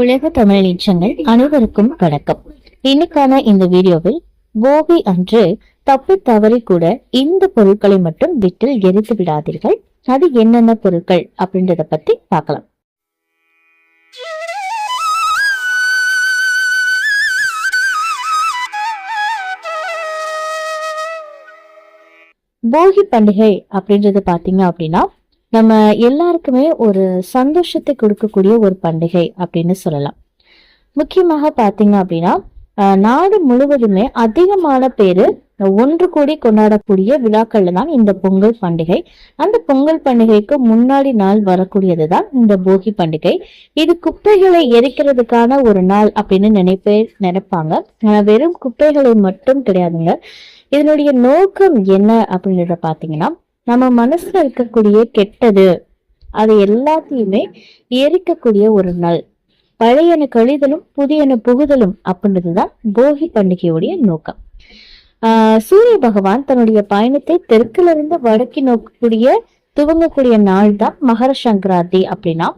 உலக தமிழ் நிச்சங்கள் அனைவருக்கும் வணக்கம். இன்னைக்கான இந்த வீடியோவில் போகி அன்று தப்பு தவறி கூட இந்த பொருட்களை மட்டும் வீட்டில் எரித்து விடாதீர்கள். அது என்னென்ன பொருட்கள் அப்படின்றத பத்தி பார்க்கலாம். போகி பண்டிகை அப்படின்றது பாத்தீங்க அப்படின்னா நம்ம எல்லாருக்குமே ஒரு சந்தோஷத்தை கொடுக்கக்கூடிய ஒரு பண்டிகை அப்படின்னு சொல்லலாம். முக்கியமாக பார்த்தீங்க அப்படின்னா நாடு முழுவதுமே அதிகமான பேரு ஒன்று கூடி கொண்டாடக்கூடிய விழாக்கள்ல தான் இந்த பொங்கல் பண்டிகை. அந்த பொங்கல் பண்டிகைக்கு முன்னாடி நாள் வரக்கூடியதுதான் இந்த போகி பண்டிகை. இது குப்பைகளை எரிக்கிறதுக்கான ஒரு நாள் அப்படின்னு நினைப்பே நினைப்பாங்க. வெறும் குப்பைகளை மட்டும் கிடையாதுங்க. இதனுடைய நோக்கம் என்ன அப்படின்றத பாத்தீங்கன்னா நம்ம மனசுல இருக்கக்கூடிய கெட்டது அது எல்லாத்தையுமே எரிக்கக்கூடிய ஒரு நாள் பழையன கழிதலும் புதியன புகுதலும் அப்படின்றதுதான் போகி பண்டிகையுடைய நோக்கம். ஆஹ் சூரிய பகவான் தன்னுடைய பயணத்தை தெற்கிலிருந்து வடக்கி நோக்கக்கூடிய துவங்கக்கூடிய நாள் தான் மகர சங்கராந்தி அப்படின்னா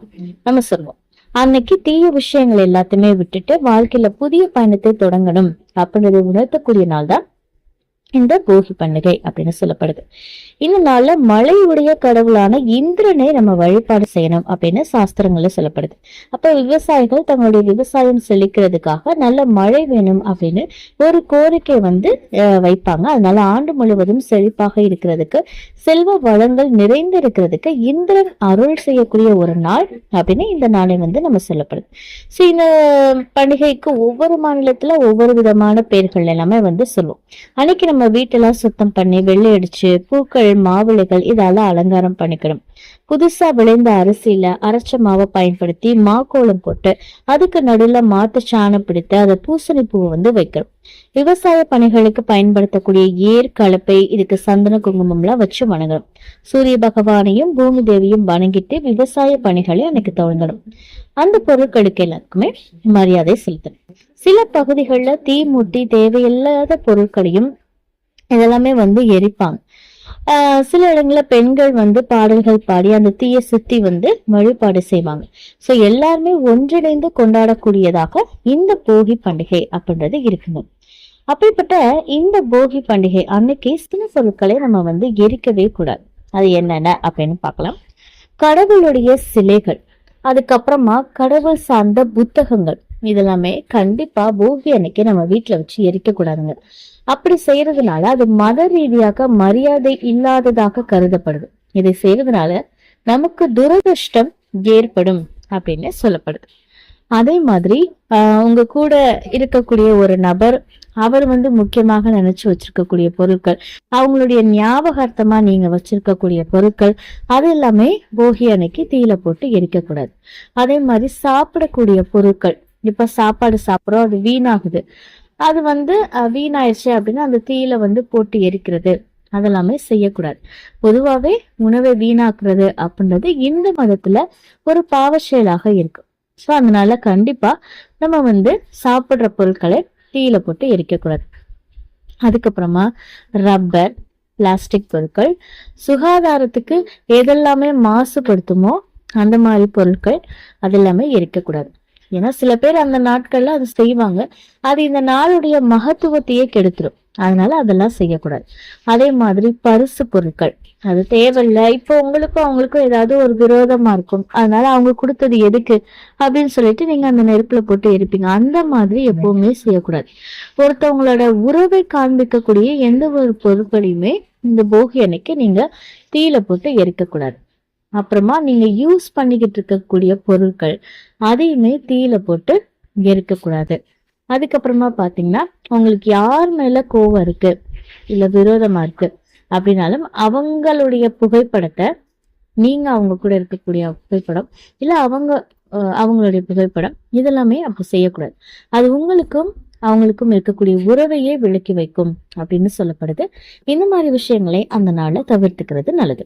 நம்ம சொல்லுவோம். அன்னைக்கு தீய விஷயங்கள் எல்லாத்தையுமே விட்டுட்டு வாழ்க்கையில புதிய பயணத்தை தொடங்கணும் அப்படின்றத உணர்த்தக்கூடிய நாள் தான் இந்த போகி பண்டிகை அப்படின்னு சொல்லப்படுது. இந்த நாள்ல மழையுடைய கடவுளான இந்திரனை நம்ம வழிபாடு செய்யணும் அப்படின்னு சாஸ்திரங்கள்ல சொல்லப்படுது. அப்ப விவசாயிகள் தங்களுடைய விவசாயம் செழிக்கிறதுக்காக நல்ல மழை வேணும் அப்படின்னு ஒரு கோரிக்கை வந்து வைப்பாங்க. அதனால ஆண்டு முழுவதும் செழிப்பாக இருக்கிறதுக்கு செல்வ வளங்கள் நிறைந்து இருக்கிறதுக்கு இந்திரன் அருள் செய்யக்கூடிய ஒரு நாள் அப்படின்னு இந்த நாளை வந்து நம்ம சொல்லப்படுது. ஸோ இந்த பண்டிகைக்கு ஒவ்வொரு மாநிலத்துல ஒவ்வொரு விதமான பெயர்கள் எல்லாமே வந்து சொல்லுவோம். அன்னைக்கு நம்ம நம்ம வீட்டெல்லாம் சுத்தம் பண்ணி வெள்ளை அடிச்சு பூக்கள் மாவிளைகள் இதால அலங்காரம் பண்ணிக்கணும் புதுசா விளைந்த அரிசியில அரைச்ச மாவை பயன்படுத்தி மாக்கோலம் போட்டு அதுக்கு நடுவுல மாட்டு சாணம் பிடித்து அதை பூசணி பூ வந்து வைக்கணும் விவசாய பணிகளுக்கு பயன்படுத்தக்கூடிய ஏர் கலப்பை இதுக்கு சந்தன குங்குமம்லாம் வச்சு வணங்கணும் சூரிய பகவானையும் பூமி தேவியும் வணங்கிட்டு விவசாய பணிகளை அன்னைக்கு தொடங்கணும். அந்த பொருட்களுக்கு எல்லாருக்குமே மரியாதை செலுத்தணும். சில பகுதிகளில் தீ மூட்டி தேவையில்லாத பொருட்களையும் இதெல்லாமே வந்து எரிப்பாங்க. ஆஹ் சில இடங்களில் பெண்கள் வந்து பாடல்கள் பாடி அந்த தீயை சுத்தி வந்து வழிபாடு செய்வாங்க. சோ எல்லாருமே ஒன்றிணைந்து கொண்டாடக்கூடியதாக இந்த போகி பண்டிகை அப்படின்றது இருக்குங்க. அப்படிப்பட்ட இந்த போகி பண்டிகை அன்னைக்கு சில பொருட்களை நம்ம வந்து எரிக்கவே கூடாது. அது என்னென்ன அப்படின்னு பார்க்கலாம். கடவுளுடைய சிலைகள் அதுக்கப்புறமா கடவுள் சார்ந்த புத்தகங்கள் இதெல்லாமே கண்டிப்பா போகி அன்னைக்கு நம்ம வீட்டுல வச்சு எரிக்க கூடாதுங்க. அப்படி செய்யறதுனால அது மத ரீதியாக மரியாதை இல்லாததாக கருதப்படுது. இதை செய்யறதுனால நமக்கு துரதிருஷ்டம் ஏற்படும் அப்படின்னு சொல்லப்படுது. அதே மாதிரி ஆஹ் உங்க கூட இருக்கக்கூடிய ஒரு நபர் அவர் வந்து முக்கியமாக நினைச்சு வச்சிருக்கக்கூடிய பொருட்கள் அவங்களுடைய ஞாபகார்த்தமா நீங்க வச்சிருக்கக்கூடிய பொருட்கள் அது எல்லாமே போகி அன்னைக்கு தீயில போட்டு எரிக்கக்கூடாது. அதே மாதிரி சாப்பிடக்கூடிய பொருட்கள் இப்ப சாப்பாடு சாப்பிட்றோம் அது வீணாகுது. அது வந்து வீணாயிடுச்சு அப்படின்னா அந்த தீயில வந்து போட்டு எரிக்கிறது. அதெல்லாமே செய்யக்கூடாது. பொதுவாகவே உணவை வீணாக்குறது அப்படின்றது இந்து மதத்துல ஒரு பாவ செயலாக இருக்கு ஸோ அதனால கண்டிப்பா நம்ம வந்து சாப்பிட்ற பொருட்களை தீயில போட்டு எரிக்கக்கூடாது. அதுக்கப்புறமா ரப்பர் பிளாஸ்டிக் பொருட்கள் சுகாதாரத்துக்கு எதெல்லாமே மாசுபடுத்துமோ அந்த மாதிரி பொருட்கள் அதெல்லாமே எரிக்கக்கூடாது. ஏன்னா சில பேர் அந்த நாட்கள்ல அது செய்வாங்க. அது இந்த நாளுடைய மகத்துவத்தையே கெடுத்துரும். அதனால அதெல்லாம் செய்யக்கூடாது. அதே மாதிரி பரிசு பொருட்கள். அது தேவையில்ல. இப்போ உங்களுக்கும் அவங்களுக்கும் ஏதாவது ஒரு விரோதமா இருக்கும். அதனால அவங்க கொடுத்தது எதுக்கு? அப்படின்னு சொல்லிட்டு நீங்க அந்த நெருப்புல போட்டு எரிப்பீங்க. அந்த மாதிரி எப்பவுமே செய்யக்கூடாது. ஒருத்தவங்களோட உறவை காண்பிக்கக்கூடிய எந்த ஒரு பொருட்களையுமே இந்த போகி அன்னைக்கு நீங்க தீயில போட்டு எரிக்கக்கூடாது. அப்புறமா நீங்க யூஸ் பண்ணிக்கிட்டு இருக்கக்கூடிய பொருட்கள் அதையுமே தீயில போட்டு எரிக்கக்கூடாது. அதுக்கப்புறமா பாத்தீங்கன்னா உங்களுக்கு யார் மேல கோவம் இருக்கு இல்ல விரோதமா இருக்கு அப்படின்னாலும் அவங்களுடைய புகைப்படத்தை நீங்க அவங்க கூட இருக்கக்கூடிய புகைப்படம் இல்ல அவங்க அவங்களுடைய புகைப்படம் இதெல்லாமே அப்போ செய்யக்கூடாது. அது உங்களுக்கும் அவங்களுக்கும் இருக்கக்கூடிய உறவையே விளக்கி வைக்கும் அப்படின்னு சொல்லப்படுது. இந்த மாதிரி விஷயங்களை அந்த நாள்ல தவிர்த்துக்கிறது நல்லது.